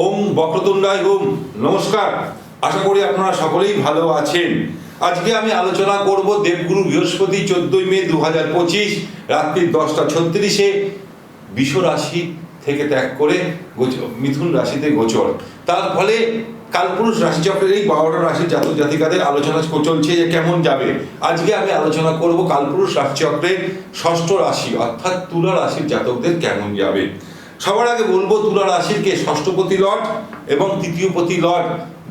ওম বক্রতুণ্ডায় ওম নমস্কার। আশা করি আপনারা সকলেই ভালো আছেন। আজকে আমি আলোচনা করব দেবগুরু বৃহস্পতি চোদ্দই মে দু হাজার পঁচিশ, রাত্রি দশটা ছত্রিশে বিষ রাশি থেকে ত্যাগ করে মিথুন রাশিতে গোচর। তার ফলে কালপুরুষ রাশিচক্রের এই বারোটা রাশির জাতক জাতিকাদের আলোচনা চলছে যে কেমন যাবে। আজকে আমি আলোচনা করব কালপুরুষ রাশিচক্রের ষষ্ঠ রাশি, অর্থাৎ তুলা রাশির জাতকদের কেমন যাবে। সবার আগে বলব তুলা রাশির কে ষষ্ঠপতি লট এবং তৃতীয়পতি লট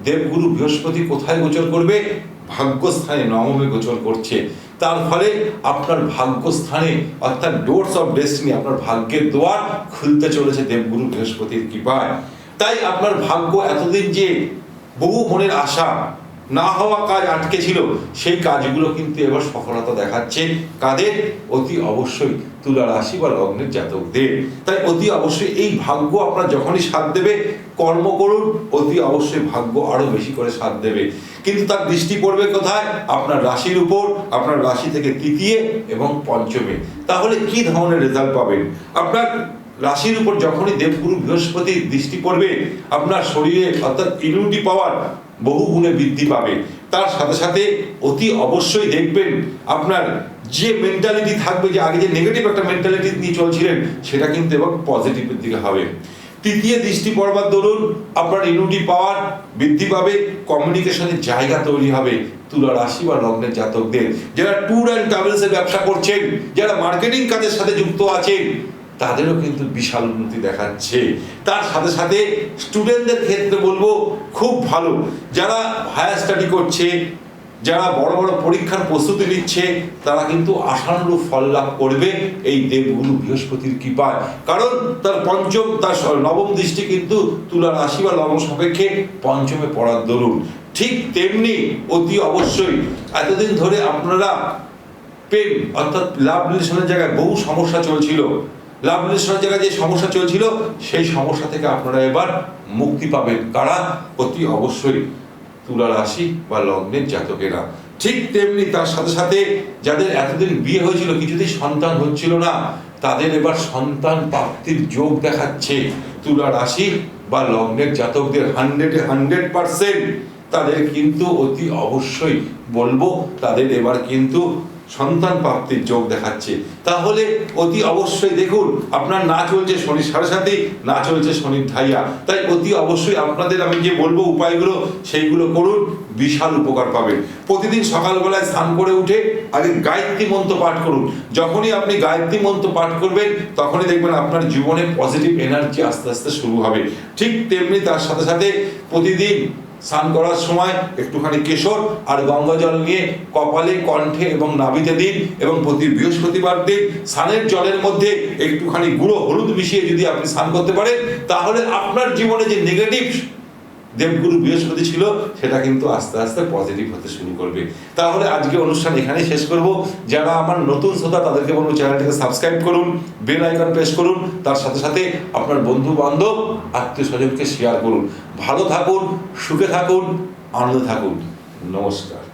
দেবগুরু বৃহস্পতি কোথায় গোচর করবে? ভাগ্যস্থানে নবমে গোচর করছে। তার ফলে আপনার ভাগ্যস্থানে অর্থাৎ ডোরস অফ ডেস্টিনি আপনার ভাগ্যের দোয়ার খুলতে চলেছে দেবগুরু বৃহস্পতির কৃপায়। তাই আপনার ভাগ্য এতদিন যে বহু মনের আশা না হওয়া কাজ আটকে ছিল, সেই কাজগুলো কিন্তু এবার সফলতা দেখাচ্ছে। কাদের? অতি অবশ্যই তুলা রাশি বা লগ্নের জাতকদের। তাই অতি অবশ্যই এই ভাগ্য আপনার যখনই সাথ দেবে, কর্ম করুন, অতি অবশ্যই ভাগ্য আরও বেশি করে সাথ দেবে। কিন্তু তার দৃষ্টি পড়বে কোথায়? আপনার রাশির উপর, আপনার রাশি থেকে তৃতীয় এবং পঞ্চমে। তাহলে কি ধরনের রেজাল্ট পাবেন? আপনার রাশির উপর যখনই দেবগুরু বৃহস্পতির দৃষ্টি পড়বে, আপনার শরীরে অর্থাৎ ইমিউনিটি পাওয়ার বহু গুণে বৃদ্ধি পাবে। তার সাথে সাথে অতি অবশ্যই দেখবেন আপনার যে মেন্টালিটি থাকবে, যে আগে যে নেগেটিভ একটা মেন্টালিটি নিয়ে চলছিলেন, সেটা কিন্তু এবার পজিটিভের দিকে হবে। তৃতীয় দৃষ্টি পড়বার দরুন, আপনার ইউনিটি পাওয়ার বৃদ্ধি পাবে কমিউনিকেশনের জায়গা তৈরি হবে, তুলা রাশি বা লগ্নের জাতকদের। যারা ট্যুর অ্যান্ড ট্রাভেলসের ব্যবসা করছেন, যারা মার্কেটিং কাজের সাথে যুক্ত আছেন তাদেরও কিন্তু বিশাল উন্নতি দেখাচ্ছে। তার সাথে সাথে স্টুডেন্টদের ক্ষেত্রে বলব, খুব ভালো। যারা হায়ার স্টাডি করছে, যারা বড় বড় পরীক্ষার প্রস্তুতি নিচ্ছে, তারা কিন্তু আশানুরূপ ফল লাভ করবে এই দেবগুরু বৃহস্পতির কৃপায়। কারণ তার পঞ্চম, তার নবম দৃষ্টি কিন্তু তুলা রাশি বা লগ্ন সাপেক্ষে পঞ্চমে পড়ার দরুন। ঠিক তেমনি অতি অবশ্যই এতদিন ধরে আপনারা প্রেম, অর্থাৎ লাভ রিলেশনের জায়গায় বহু সমস্যা চলছিল। লাভ জায়গায় যে সমস্যা চলছিল, সেই সমস্যা থেকে আপনারা এবার মুক্তি পাবেন। কারা? অতি অবশ্যই তুলা রাশি বা লগ্নের জাতকেরা। ঠিক তেমনি তার সাথে সাথে যাদের এতদিন বিয়ে হয়েছিল, কিছুতেই সন্তান হচ্ছিল না, তাদের এবার সন্তান প্রাপ্তির যোগ দেখাচ্ছে। তুলা রাশি বা লগ্নের জাতকদের হান্ড্রেডে হান্ড্রেড পার্সেন্ট তাদের কিন্তু অতি অবশ্যই বলব, তাদের এবার কিন্তু সন্তান প্রাপ্তির যোগ দেখাচ্ছে। তাহলে অতি অবশ্যই দেখুন, আপনার না চলছে শনির সাড়ে সাথে, না চলছে শনির ধাইয়া তাই অতি অবশ্যই আপনাদের আমি যে বলব উপায়গুলো, সেইগুলো করুন, বিশাল উপকার পাবেন। প্রতিদিন সকালবেলায় স্নান করে উঠে আগে গায়ত্রী মন্ত্র পাঠ করুন। যখনই আপনি গায়ত্রী মন্ত্র পাঠ করবেন, তখনই দেখবেন আপনার জীবনে পজিটিভ এনার্জি আস্তে আস্তে শুরু হবে। ঠিক তেমনি তার সাথে সাথে প্রতিদিন স্নান করার সময় একটুখানি কেশর আর গঙ্গা জল নিয়ে কপালে, কণ্ঠে এবং নাভিতে দিন এবং প্রতি বৃহস্পতিবার দিন স্নানের জলের মধ্যে একটুখানি গুঁড়ো হলুদ মিশিয়ে যদি আপনি স্নান করতে পারেন, তাহলে আপনার জীবনে যে নেগেটিভ দেবগুরু বৃহস্পতি ছিল, সেটা কিন্তু আস্তে আস্তে পজিটিভ হতে শুরু করবে। তাহলে আজকে অনুষ্ঠান এখানেই শেষ করব। যারা আমার নতুন শ্রোতা, তাদেরকে বলব চ্যানেলটিকে সাবস্ক্রাইব করুন বেল আইকন প্রেস করুন, তার সাথে সাথে আপনার বন্ধু বান্ধব আত্মীয় স্বজনকে শেয়ার করুন। ভালো থাকুন, সুখে থাকুন, আনন্দে থাকুন। নমস্কার।